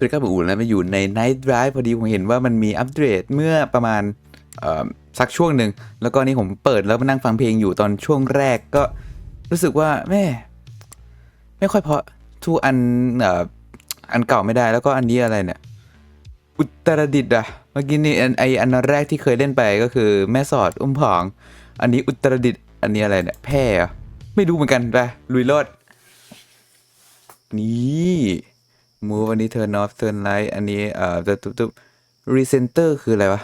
สวัสดีครับอู๋แล้วมาอยู่ใน Night Drive พอดีผมเห็นว่ามันมีอัปเดตเมื่อประมาณสักช่วงหนึ่ง แล้วก็นี่ผมเปิดแล้วมานั่งฟังเพลงอยู่ตอนช่วงแรกก็รู้สึกว่าแม่ไม่ค่อยเพราะทูอันอันเก่าไม่ได้แล้วก็อันนี้อะไรเนี่ย อุตรดิตถ์อะเมื่อกี้นี่อันไออันแรกที่เคยเล่นไปก็คือ แม่สอดอุ้มผอง อันนี้อุตรดิตถ์อันนี้อะไรเนี่ยแพร่ไม่รู้เหมือนกันไปลุยโลดนี่ move อันนี้ turn off turn light อันนี้เอ่อจะตุ๊บตุ๊บ recenter คืออะไรวะ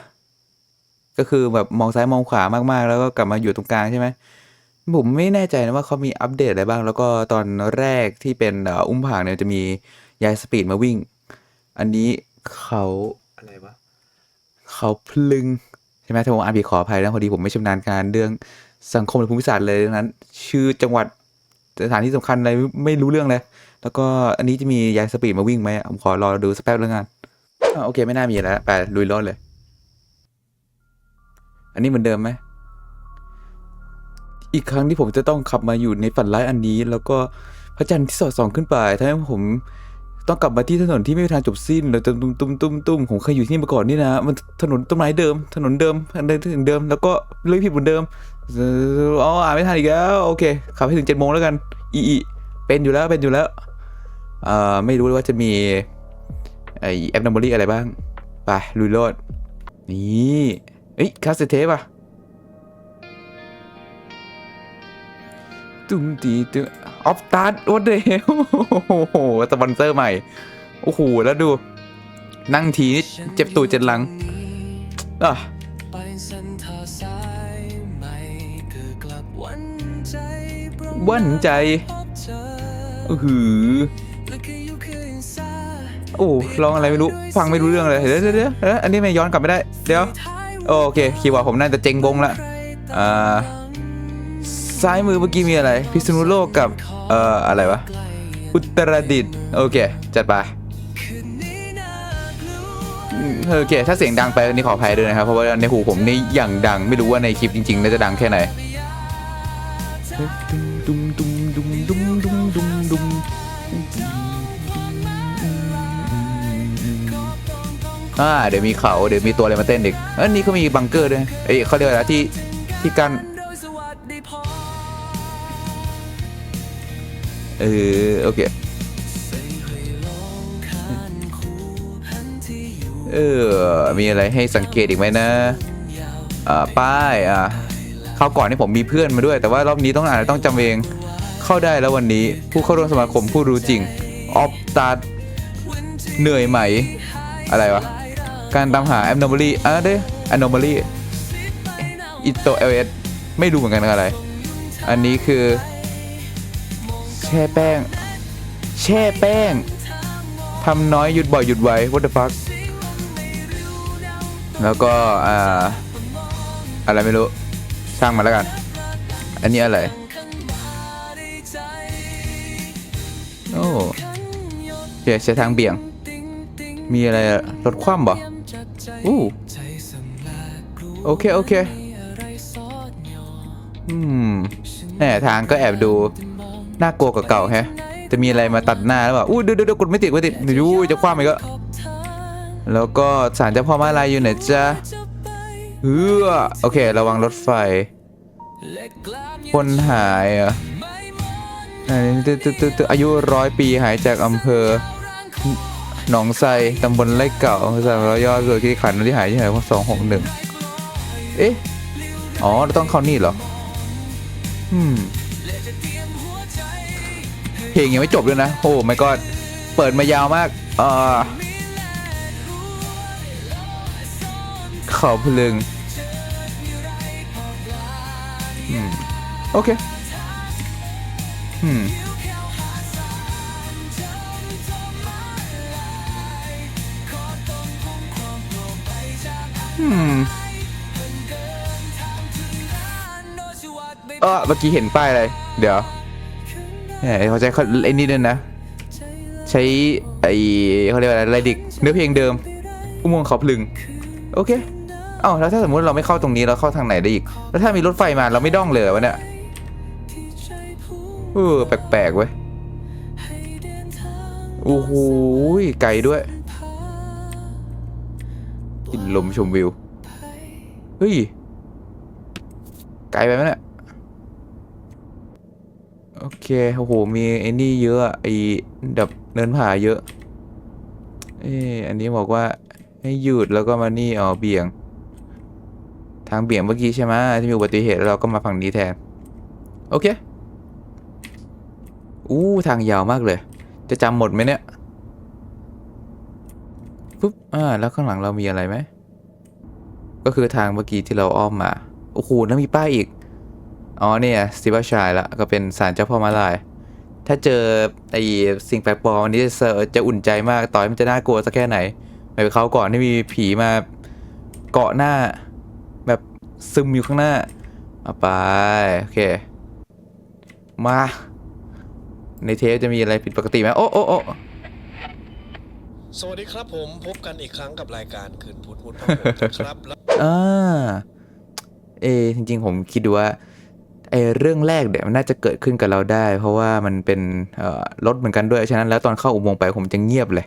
ก็คือแบบมองซ้ายมองขวามากๆ แล้วก็กลับมาอยู่ตรงกลางใช่ไหมผมไม่แน่ใจนะว่าเขามีอัปเดตอะไรบ้าง แล้วก็ตอนแรกที่เป็นอุ้มผางเนี่ยจะมียายสปีดมาวิ่ง อันนี้เขาอะไรวะเขาพลึงใช่ไหมถ้าผมอ่านผิดขออภัยนะพอดีผมไม่ชำนาญการเรื่องสังคมหรือภูมิศาสตร์เลยดังนั้น ชื่อจังหวัดสถานที่สำคัญอะไรไม่รู้เรื่องเลย แล้วก็อันนี้จะมียายสปีดมาวิ่งไหมผมขอรอดูสักแป๊บแล้วกันโอเคไม่น่ามีแล้วไปลุยรอดเลย อันนี้เหมือนเดิมไหมอีกครั้งที่ผมจะต้องขับมาอยู่ในฝันร้ายอันนี้ แล้วก็พระจันทร์ที่สอดส่องขึ้นไปทำให้ผมต้องกลับมาที่ถนนที่ไม่มีทางจบสิ้นเลยตุ้มตุ้มตุ้มตุ้มตุ้มผมเคยอยู่ที่นี่มาก่อนนี่นะ มันถนนต้นไม้เดิม ถนนเดิมเดินถึงเดิม แล้วก็เลื่อยผิดเหมือนเดิมอออ๋ออ่านไม่ทันอีกแล้ว โอเค ขับให้ถึงเจ็ดโมงแล้วกัน อีอี เป็นอยู่แล้วเป็นอยู่แล้วเอ่อไม่รู้เลยว่าจะมีไอแอปนัมเบอรี่อะไรบ้าง ไปลุยโลด นี่เอ้ยคาสเซตเทปอะตุ้มตีตุ้มออฟตัดโอ้เดวโอ้โหสปอนเซอร์ใหม่ โอ้โห แล้วดู นั่งทีนี่เจ็บตูดเจ็บหลังอะไปเส้นทางสายใหม่คือกลับวันใจ อือหือและคืออยู่คืออินซาโอ้ลองอะไรไม่รู้ ฟังไม่รู้เรื่องเลยเดี๋ยวเดี๋ยวเดี๋ยวเดี๋ยวอันนี้ไม่ย้อนกลับไม่ได้ เดี๋ยว โอเคคิดว่าผมน่าจะเจงบงละอ่าซ้ายมือเมื่อกี้มีอะไร พิษณุโลกกับ เอ่อ อะไรวะ อุตรดิตถ์โอเค จัดไปโอเค ถ้าเสียงดังไปนี่ขออภัยด้วยนะครับ เพราะว่าในหูผมนี่อย่างดัง ไม่รู้ว่าในคลิปจริงๆน่าจะดังแค่ไหน อ่าเดี๋ยวมีเขาเดี๋ยวมีตัวอะไรมาเต้นอีกเอันนี้เขามีบังเกอร์ด้วยเอ้ยเขาเรียกอะไรที่ที่กันเออโอเคเออมีอะไรให้สังเกตอีกไหมนะอ่าป้ายอ่าเข้าวก่อนนี่ผมมีเพื่อนมาด้วย แต่ว่ารอบนี้ต้องอ่านต้องจำเองเข้าได้แล้ววันนี้ ผู้เข้าร่วมสมาคมผู้รู้จริงออฟตัดเหนื่อยไหม อะไรวะ การตามหา anomaly อะเด้ anomaly อิโตเอลเอสไม่รู้เหมือนกันอะไร อันนี้คือ แช่แป้ง แช่แป้งทำน้อยหยุดบ่อยหยุดไว what the fuck แล้วก็อ่าอะไรไม่รู้ช่างมาแล้วกัน อันนี้อะไร โอ้เดี๋ยวใช้ทางเบี่ยง มีอะไรอะรถคว่ำบ่ อู้โอเค โอเค อืมแหมทางก็แอบดู น่ากลัวกว่าเก่าแฮะ จะมีอะไรมาตัดหน้าหรือเปล่าอู้เดี๋ยวเดี๋ยวเดี๋ยวกดไม่ติดไม่ติดยวจะคว่ำอีกก็ แล้วก็สารเจ้าพ่อมาลายอยู่ไหนจ๊ะเออโอเค ระวังรถไฟ คนหายอะอายุร้อยปีหายจากอำเภอ หนองไทรตำบลไร่เก่าอำเภอสามร้อยยอดเกิดที่ขันที่หายที่ไหนว่าสองหกหนึ่งเอ๊ะ อ๋อต้องเข้านี่เหรอ อืม เพลงยังไม่จบเลยนะ โอ้ไม่ก็เปิดมายาวมาก เออเขาพลึงอืม โอเค อืม ออเมื่อกี้เห็นป้ายอะไร เดี๋ยวเขาใช้เขาไอ้นี่ด้วยนะ ใช้ไอเขาเรียกว่าอะไรไรดิกเนื้อเพลงเดิมอุโมงค์เขาพลึง โอเคเอ้าแล้วถ้าสมมติเราไม่เข้าตรงนี้เราเข้าทางไหนได้อีก แล้วถ้ามีรถไฟมาเราไม่ด้องเลยวะเนี่ยเออแปลกๆเว้ยโอ้โหไกลด้วยกินลมชมวิว เฮ้ย ไกลไปไหมเนี่ย โอเคโอ้โหมีไอ้นี่เยอะอะไอ้แบบเนินผาเยอะ เอ้อันนี้บอกว่าให้หยุดแล้วก็มานี่อ๋อเบี่ยง ทางเบี่ยงเมื่อกี้ใช่ไหมที่มีอุบัติเหตุแล้วเราก็มาฝั่งนี้แทน โอเคอู้ทางยาวมากเลย จะจำหมดไหมเนี่ยปุ๊บอ่าแล้วข้างหลังเรามีอะไรไหมก็คือทางเมื่อกี้ที่เราอ้อมมาโอ้โหแล้วมีป้ายอีก อ๋อเนี่ยสิบาชายละก็เป็นศาลเจ้าพ่อมาลาย ถ้าเจอไอสิ่งแปลกปลอมอันนี้จะเซอร์จะอุ่นใจมากต่อให้มันจะน่ากลัวสักแค่ไหนไปเขาวก่อนที่มีผีมาเกาะหน้า แบบซึมอยู่ข้างหน้าเอาไปโอเค มา ในเทปจะมีอะไรผิดปกติไหมโอ้โอ้โอ้สวัสดีครับผมพบกันอีกครั้งกับรายการคืนพุธมุดพระโหดนะครับแล้วอ่าเอจริง ๆ ผมคิดดูว่า ไอเรื่องแรกเนี่ยมันน่าจะเกิดขึ้นกับเราได้ เพราะว่ามันเป็นรถเหมือนกันด้วย ฉะนั้นแล้วตอนเข้าอุโมงค์ไปผมจะเงียบเลย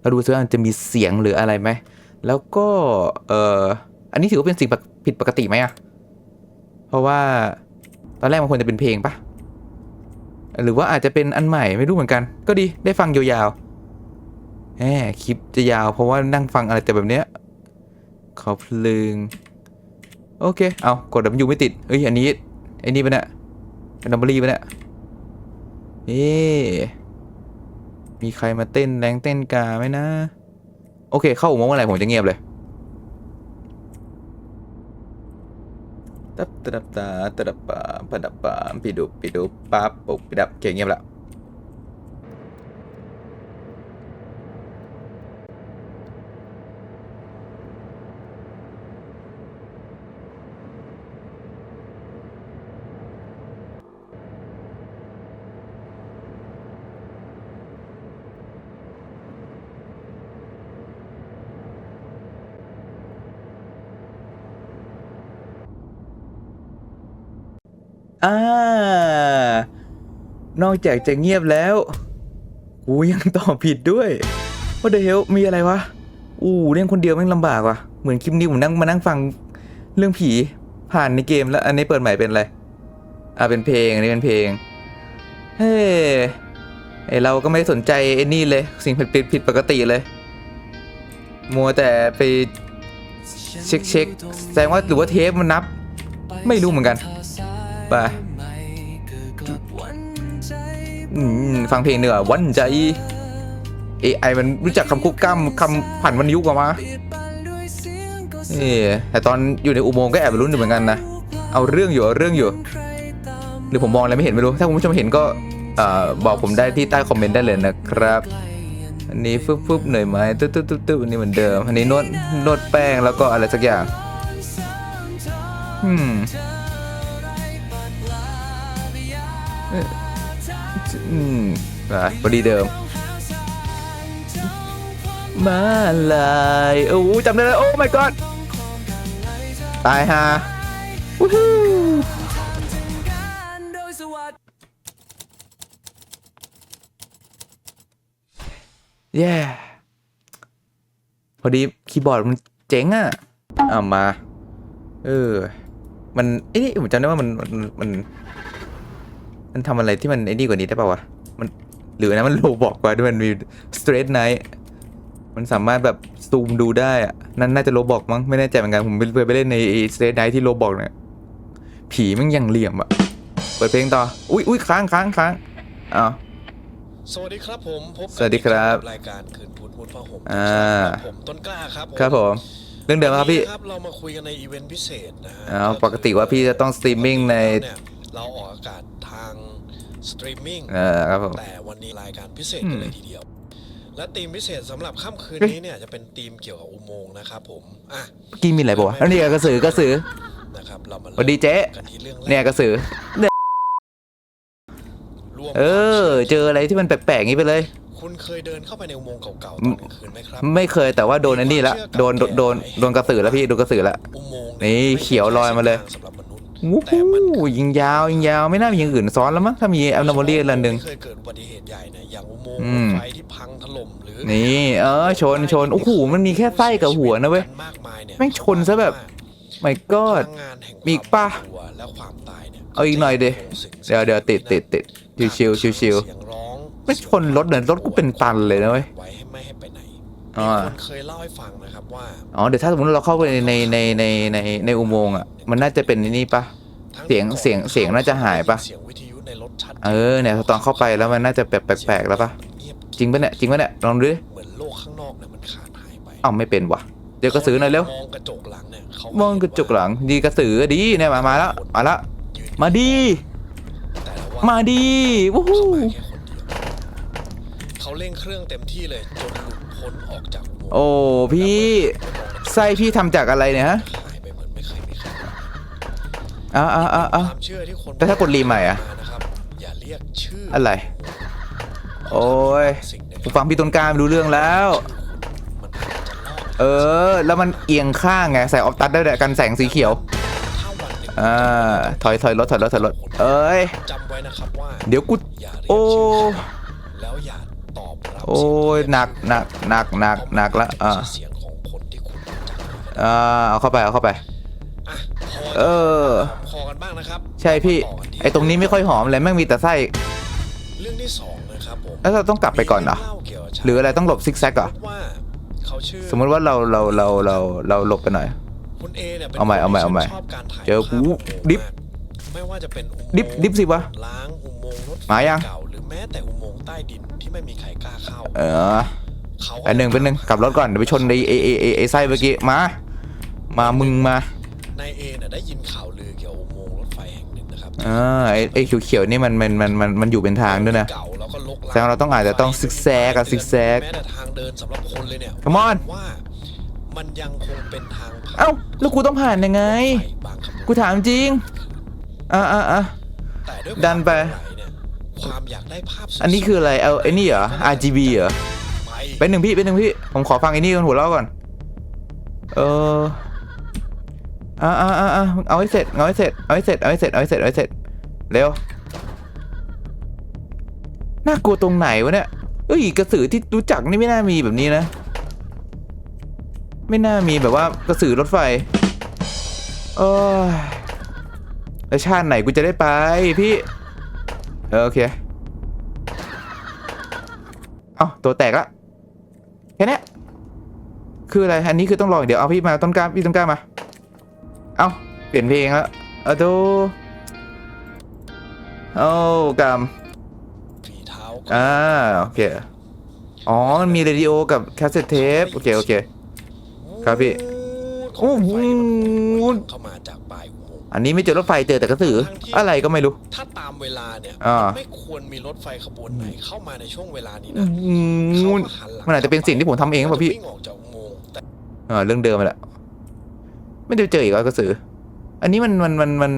เราดูซิว่าจะมีเสียงหรืออะไรไหม แล้วก็เอออันนี้ถือว่าเป็นสิ่งผิดปกติไหมอะเพราะว่าตอนแรกมันควรจะเป็นเพลงปะหรือว่าอาจจะเป็นอันใหม่ไม่รู้เหมือนกัน ก็ดีได้ฟังยาวๆแหมคลิปจะยาว เพราะว่านั่งฟังอะไรแต่แบบเนี้ยขอเพลิงโอเค เอากด W ไม่ติดเอ้ยอันนี้ ไอ้นี่ปะเนี่ยเป็นดัมเบอรี่ปะเนี่ยเอ๊ะมีใครมาเต้นแรงเต้นกาไหมนะ โอเค เข้าอุโมงค์อะไรผมจะเงียบเลยตับตับตาตับปาปะดับปาปิดุปิดุปั๊บปุบปิดับเก่งเงียบละ อ่า นอกจากจะเงียบแล้ว กูยังตอบผิดด้วยว่าเดลมีอะไรวะ อู้เล่นคนเดียวแม่งลำบากว่ะ เหมือนคลิปนี้ผมนั่งมานั่งฟังเรื่องผีผ่านในเกมแล้ว อันนี้เปิดใหม่เป็นอะไร อ่าเป็นเพลงอันนี้เป็นเพลง เฮ้ยไอเราก็ไม่ได้สนใจไอ้นี่เลย สิ่งผิดผิดผิดปกติเลย มัวแต่ไปเช็คเช็คแสดงว่าหรือว่าเทปมันนับ ไม่รู้เหมือนกัน ไป ฟังเพลงเนื้อวันใจ AI มันรู้จักคำคุกกล้ำคำผันวันยุกออกมานี่แต่ตอนอยู่ในอุโมงค์ก็แอบรุ้นอยู่เหมือนกันนะ เอาเรื่องอยู่เอาเรื่องอยู่ หรือผมมองอะไรไม่เห็นไม่รู้ ถ้าคุณผู้ชมเห็นก็อบอกผมได้ที่ใต้คอมเมนต์ได้เลยนะครับ อันนี้ฟึบฟึบเหนื่อยไหมตึ๊บตึ๊บตึ๊บตึ๊บอันนี้เหมือนเดิม อันนี้นวดนวดแป้งแล้วก็อะไรสักอย่างอืม อืมอะพอดีเดิม มาลายโอ้โหจำได้เลยโอ้ my god ตายฮะวู้ฮู้เย้พอดีคีย์บอร์ดมันเจ๋งอะเอามา เออ มันเอ้ยผมจำได้ว่ามันมันมัน มันทำอะไรที่มันไอ้นี่กว่านี้ได้ป่าวะ มันหรือนะมันโลบอกกว่าด้วยมันมี straight night มันสามารถแบบซูมดูได้อะนั่นน่าจะโลบอกมั้งไม่แน่ใจเหมือนกันผมเคยไปเล่นใน straight night ที่โลบอกเนี่ยผีมันยังเหลี่ยมอะเปิดเพลงต่อ อุ้ยอุ้ยค้างค้างค้างอ้าว สวัสดีครับผมพบกันสวัสดีครับอีกงกัรายการคืนพุธมุดพระโหดอ่าครับผมต้นกล้าครับครับผม เรื่องเดิมครับพี่ วันนี้นะครับเรามาคุยกันในอีเวนต์พิเศษนะฮะอ้าวปกติว่าพี่จะต้องสตรีมมิ่งใน เนี่ยเราออกอากาศทางสตรีมมิ่งเออครับผมแต่วันนี้รายการพิเศษอืมกันเลยทีเดียว และธีมพิเศษสำหรับค่ำคืนเฮ้ยนี้เนี่ยจะเป็นธีมเกี่ยวกับอุโมงค์นะครับผมอะเมื่อกี้มีอะไรบอกว่าแล้วนี่กระสือกระสือ นะครับเรามาสวัสดีเจ๊ กันที่เรื่องแรกเนี่ยกระสือ ร่วมเออเจออะไรที่มันแปลกๆงี้ไปเลย คุณเคยเดินเข้าไปในอุโมงค์เก่าๆตอนกลางคืนไหมครับ ไม่เคยแต่ว่าโดนอันนี้ละโดนโดนโดนโดนกระสือแล้วพี่โดนกระสือละ อุโมงค์นี่เขียวลอยมาเลย สำหรับม นุษย์วู้ฮู้ยิงยาวยิงยาวไม่น่ามีอย่างอื่นซ้อนแล้วมั้งถ้ามีแอลนาโมลีอันหนึ่งไม่เคยเกิดอุบัติเหตุใหญ่เนี่ยอย่างอุโมงค์อืรถม ไฟที่พังถล่มหรือนี่เออชนชนโอ้โหมันมีแค่ไส้กับหัวนะเว้ย มากมายเนี่ยแม่งชนซะแบบ ไม่ก็พลังงานแห่งมีอีกปะ ความกลัวและความตายเนี่ยเอาอีกหน่อยดิเดี๋ยวเดี๋ยวติดติดติดชิวชิวชิวชิวเสียงร้องไม่ชนรถเนี่ยรถกูเป็นตันเลยนะเว้ย ไว้ให้ไม่ให้ไปไหน อ่ามีคนเคยเล่าให้ฟังนะครับว่าอ๋อเดี๋ยวถ้าสมมติเราเข้าไปในในในในในอุโมงค์อะมันน่าจะเป็นนี่ปะ ทั้เสียงเสียงเสียงน่าจะหายปะ เสียงวิทยุในรถชัดเออเนี่ยตอนเข้าไปแล้วมันน่าจะแบบแปลกๆแล้วปะเงียบจริงปะเนี่ยจริงปะเนี่ยลองดูดิเหมือนโลกข้างนอกเนี่ยมันขาดหายไปเอ้าไม่เป็นวะเดี๋ยวกระสือหน่อยเร็วมองกระจกหลังเนี่ยเขามองกระจกหลังดีกระสือดีเนี่ยมามาแล้วมาแล้วยืนมาดี แต่ละว่ามาดีวู้ฮู้เขามาแค่คนเดียวเขาเร่งเครื่องเต็มที่เลยจนหลุด พ้นออกจากอุโมงค์โอ้พี่ไส้พี่ทำจากอะไรเนี่ยฮะหายไปเหมือนไม่เคยมีใครอ้าวอ้าวอ้าวอ้าว ความเชื่อที่คนแต่ถ้ากดรีใหม่อะ นะครับอย่าเรียกชื่ออะไร โอ้ยสิ่งในกูฟังพี่ต้นกล้าไม่รู้เรื่องแล้ว มันอาจจะลอกเออ แล้วมันเอียงข้างไงใส่ออฟตัดได้ด้วยกันแสงสีเขียวถ้าวันหนึ่งอ่าถอยถอยรถถอยรถถอยรถเอ้ยจำไว้นะครับว่าเดี๋ยวกู อย่าเรียกโอ้ชื่อแล้วอย่าตอบรับ โอ้ยหนักหนักหนักหนักหนักละอ่าเสียงของคนที่คุณรู้จักอ่าเอาเข้าไปเอาเข้าไปอะพอเออคอกันบ้างนะครับใช่พี่ต่กันที่ไอตรงนี้ไม่ค่อยหอมเลยแม่งมีแต่ไส้เรื่องที่สองนะครับผมแล้วเราต้องกลับไปก่อนเหรอมีงล่าเกี่ยวกับชายหรืออะไรต้องหลบซิกแซกเหรอว่าเขาชื่อสมมติว่าเราเราเราเราเราหลบไปหน่อยคุณเอเนี่ยเป็นเอาใหม่เอาใหม่เอาใหม่คนที่ชอบการถ่ายเจอกูภาพอุโมงค์ดิฟมากไม่ว่าจะเป็นอุโมงค์ดิฟดิฟสิวะล้างอุโมงค์รถไฟมายังเก่าหรือแม้แต่อุโมงค์ใต้ดินที่ ไม่มีใครกล้าเข้า เออเขาก็อันหนึ่งเป็นหนึ่งกลับรถก่อนเดี๋ยวไปชนไอไอไอไอ้ไอไส้เมื่อกี้มา มามึงมานายเอเนี่ยได้ยินข่าวลือเกี่ยวกับอุโมงค์รถไฟแห่งหนึ่งนะครับอ่าไอไอเขียวๆนี่มันมันมันมันมันอยู่เป็นทางด้วยนะเก่าแล้วก็ลกแสดงว่าเราต้องอาจจะต้องซิกแซกอะซิกแซก แม้แต่ทางเดินสำหรับคนเลยเนี่ย Come on ว่า มันยังคงเป็นทางผ่านเอ้าแล้วกูต้องผ่านยังไง รถฟบางขบวนกูถามจริงอ่าอ่าอ่าแต่ด้วยดันไปความหลงไหลเนี่ย ความอยากได้ภาพสวยๆอันนี้คืออะไรเอาไอ้นี่เหรอ RGB เหรอไปเป็นหนึ่งพี่เป็นหนึ่งพี่ ผมขอฟังไอ้นี่กันหัวเราะก่อน เอออ่าอ่าอ่าอ่าเอาให้เสร็จเอาให้เสร็จเอาให้เสร็จเอาให้เสร็จเอาให้เสร็จเอาให้เสร็จเร็วน่ากลัวตรงไหนวะเนี่ยเอ้ยกระสือที่รู้จักนี่ไม่น่ามีแบบนี้นะ ไม่น่ามีแบบว่ากระสือรถไฟเออแล้วชาติไหนกูจะได้ไปพี่เออโอเค เอ้าตัวแตกละแค่เนี้ยคืออะไรอันนี้คือต้องรออย่างเดี๋ยว เอาพี่มาต้นกล้าพี่ต้นกล้ามา เอ้าเปลี่ยนเพลงแล้วเอาดูโอ้กรรมฝีเท้าอ่าโอเค อ๋อ มันมีเรดิโอกับแคสเซ็ตเทป โอเค โอเค ครับพี่ โอ้โหโอ้โหเข้ามาจากปลาย อุโมงค์อันนี้ไม่เจอรถไฟเจอแต่กระสือ อะไรก็ไม่รู้ ถ้าตามเวลาเนี่ยอ่ามั นไม่ควรมีรถไฟขบวนไหนเข้ามาในช่วงเวลานี้อืนะเขามก็หัหลังมันอาจจะเป็นสิ่งที่ผมทำเองหรือเปล่าพี่ วิ่งออกจากอุโมงค์แต่เออเรื่องเดิมไปแหละไม่ได้เจออีกแล้วกระสือ อันนี้มันมันมันมัน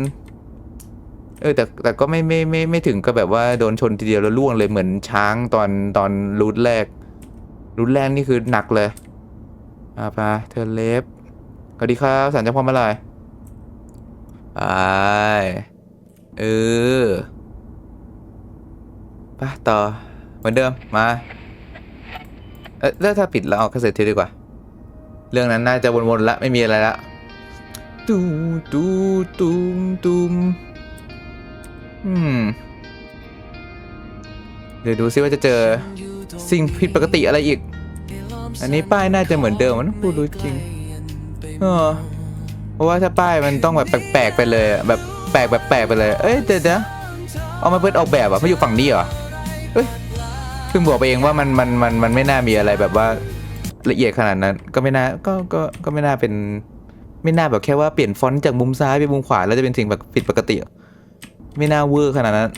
เออแต่แต่ก็ไม่ไม่ไม่ไม่ถึงกับแบบว่าโดนชนทีเดียวแล้วล่วงเลยเหมือนช้างตอนตอนรูทแรกรูทแรกนี่คือหนักเลยอ่าไปเธอเล็บสวัสดีครับสันเจ้าพ่อมาลาย ไป เออไปต่อ เหมือนเดิม มา เอ๊ะแล้วถ้าปิดแล้วเอาเซ็ตเทปดีกว่า เรื่องนั้นน่าจะวนๆละ ไม่มีอะไรละตูตูตูมตูมอืม เดี๋ยวดูซิว่าจะเจอสิ่งผิดปกติอะไรอีก อันนี้ป้ายน่าจะเหมือนเดิมมันพูดรู้จริง เออ เพราะว่าถ้าป้ายมันต้องแบบแปลกๆไปเลยแบบแปลกแบบแปลกไปเลย เอ้ยเดี๋ยวนะเอามาเปิดออกแบบอะไม่อยู่ฝั่งนี้เหรอเอ้ยเพิ่งบอกไปเองว่ามันมันมันมันไม่น่ามีอะไรแบบว่าละเอียดขนาดนั้น ก็ไม่น่าก็ก็ก็ไม่น่าเป็น ไม่น่าแบบแค่ว่าเปลี่ยนฟอนต์จากมุมซ้ายไปมุมขวาแล้วจะเป็นสิ่งแบบผิดปกติ ไม่น่าเวอร์ขนาดนั้น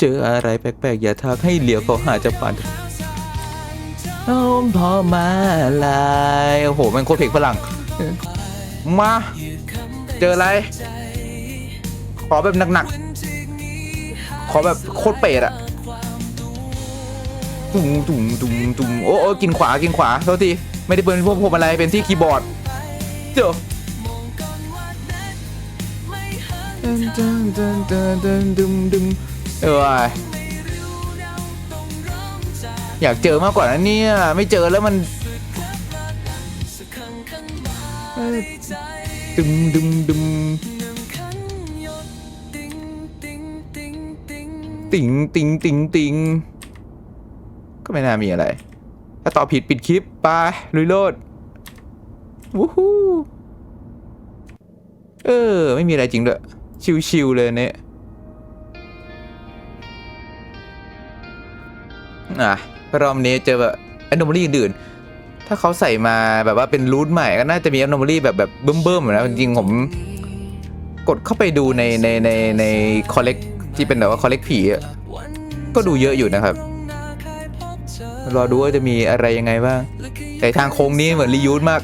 เจออะไรแปลกๆอย่าทักให้เหลียวเขาหาจะปันโอ้มพอมาลายโอ้โหมันโคตรเพลงฝรั่ง มา เจออะไร ขอแบบหนักๆ ขอแบบโคตรเป็ดอะตุ่มตุ่มตุ่มตุ่มโอ้โอ้กินขวากินขวาโทษทีไม่ได้เป็นพวกผมอะไรเป็นที่คีย์บอร์ดเจ้าเอเอออยากเจอมากกว่านั้นเนี่ย ไม่เจอแล้วมัน ดึมดึมดึมติงติงติงติงติงติงติงก็ไม่น่ามีอะไร ถ้าตอบผิดปิดคลิปไปลุยโลดวู้ฮู้เออ ไม่มีอะไรจริงด้วย ชิวๆเลยเนี่ยอะรอบนี้เจอแบบอ n o m a l y อื่นๆ ถ้าเขาใส่มาแบบว่าเป็นรูทใหม่ก็น่าจะมีอ n o m a l y แบบแบบเบิ่มๆนะจริงผมกดเข้าไปดูในในในในคอลเลกที่เป็นแบบว่าคอลเลกผีก็ดูเยอะอยู่นะครับ รอดูว่าจะมีอะไรยังไงบ้างแต่ทางโค้งนี้เหมือนรียูสมาก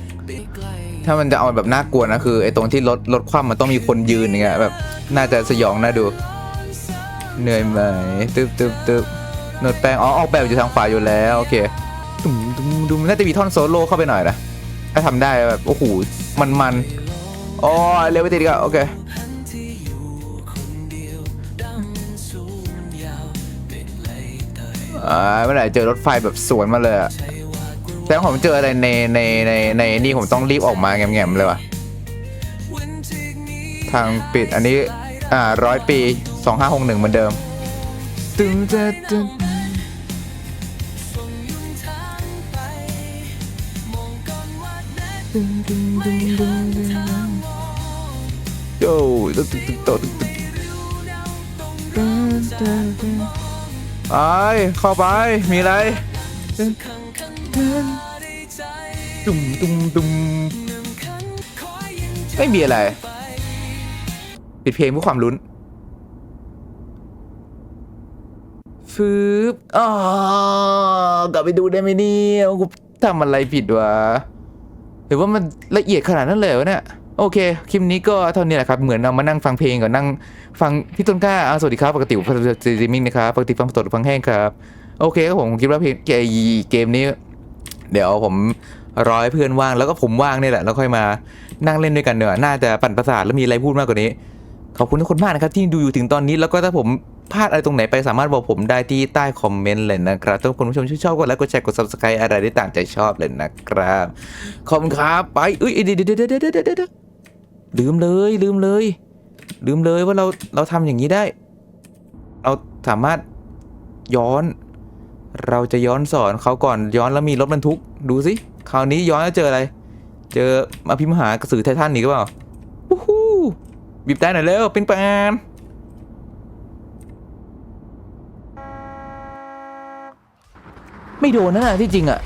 ถ้ามันจะเอาแบบน่ากลัวนะคือไอ้ตรงที่รถรถคว่ำมันต้องมีคนยืนอย่างเงี้ยแบบน่าจะสยองน่าดู เหนื่อยไหมตึ๊บตึ๊บตึ๊บโนดแปลงอ๋อออกแบบอยู่ทางขวาอยู่แล้วโอเค ดุมดุมดุมน่าจะมีท่อนโซโล่เข้าไปหน่อยนะถ้าทำได้แบบโอ้โหมันมันอ๋อเร็วไปติดอีก็โอเคที่อยู่คนเดียวดำสูงยาวไม่เลยเตยอ่าเมื่อไหร่เจอรถไฟแบบสวนมาเลยแต่ผมเจออะไรในในในในนี่ผมต้องรีบออกมาแง่มๆเลยว่ะทางปิดอันนี้ อ่าร้อยปี2561เหมือนเดิมตึงจะตึง โย่ตึงตึงตึงโตตึงตึงริ้วดตรงตึงตึงตึงไปเข้าไป มีอะไรตึงข้างข้างมาได้ใจตุ่มตุ่มตุ่มหนึ่งคันคอยยิงไม่มีอะไรปปิดเพลงเพื่อความลุ้นฟืบอ๋อกลับไปดูได้ไหมเนี่ยกูทำอะไรผิดวะ หรือว่ามันละเอียดขนาดนั้นเลยเหรอเนี่ยโอเค คลิปนี้ก็เท่านี้แหละครับ เหมือนเรามานั่งฟังเพลงกับนั่งฟังพี่ต้นกล้าอาสวัสดีครับ ปกติผมสตรีมมิ่งนะครับ ปกติฟังสดฟังแห้งครับ โอเคครับผมคิดว่าเพลงเกเกมนี้ เดี๋ยวผมรอให้เพื่อนว่างแล้วก็ผมว่างนี่แหละ แล้วค่อยมานั่งเล่นด้วยกันเนอะน่าจะปั่นประสาทแล้วมีอะไรพูดมากกว่านี้ ขอบคุณทุกคนมากนะครับที่ดูอยู่ถึงตอนนี้แล้วก็ถ้าผม พลาดอะไรตรงไหนไปสามารถบอกผมได้ที่ใต้คอมเมนต์เลยนะครับถ้าคุณผู้ชมชอบกดไลค์กดแชร์กด subscribe อะไรได้ต่างใจชอบเลยนะครับขอบคุณครับไปเอ้ยเดี๋ยวเดี๋ยวเดี๋ยวเดี๋ยวเดี๋ยวเดี๋ยวลืมเลยลืมเลย ลืมเลยว่าเราเราทำอย่างนี้ได้ เราสามารถย้อน เราจะย้อนสอนเขาก่อนย้อนแล้วมีรถบรรทุก ดูสิคราวนี้ย้อนแล้วเจออะไร เจอมาพิมพ์หากระสือไททันอีกหรือเปล่าวู้ฮู้บีบแต่หน่อยเร็วเป็นแปน ไม่โดนนะที่จริงอะ